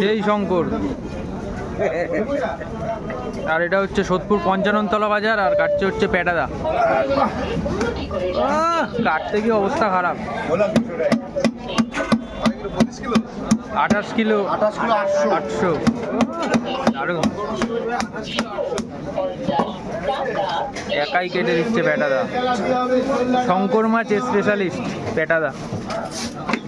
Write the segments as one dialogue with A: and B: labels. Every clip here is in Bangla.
A: সেই শঙ্কর। আর এটা হচ্ছে সোদপুর পঞ্চাননতলা বাজার আর কাটছে হচ্ছে পেটাদা আহ, কাটতে গিয়ে অবস্থা খারাপ। আঠাশ কিলো।
B: আঠাশ কিলো আটশো।
A: আটশো। দারুণ। একাই কেটে দিচ্ছে পেটাদা শঙ্কর মাছ স্পেশালিস্ট পেটাদা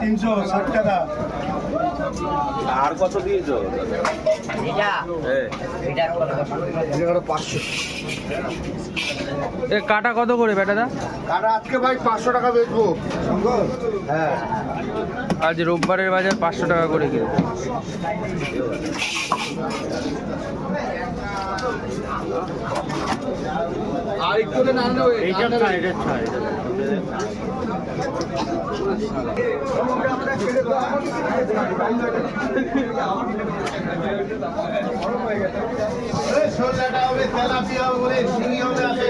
C: তিনশো ষাট টাকা
B: আর কত? দিয়েছ পাঁচশো।
A: এ কাটা কত করে পেটাদা
B: আর আজকে ভাই পাঁচশো টাকা বেচবো। হ্যাঁ।
A: আজ রোববারের বাজার পাঁচশো টাকা করে কিলো
B: আর একটু না।
C: ষোলোটা হবে তেলাপিয়া হবে শিঙি হবে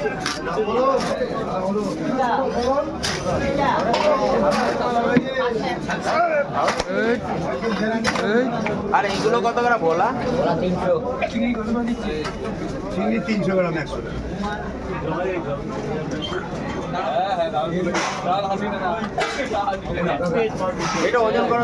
D: আর এইগুলো কত করে বলা? তিনশো
C: চিংড়ি তিনশো গ্রাম একশো
D: এটা ওজন করো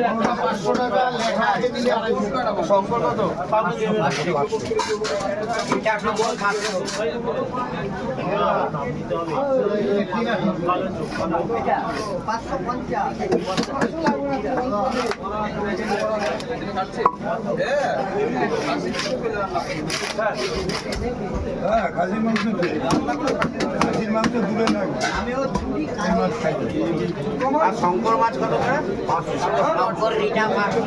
C: হ্যাঁ খাসির মাংস খাসির
D: শঙ্কর মাছ কত শঙ্কর রিটা পাঁচশো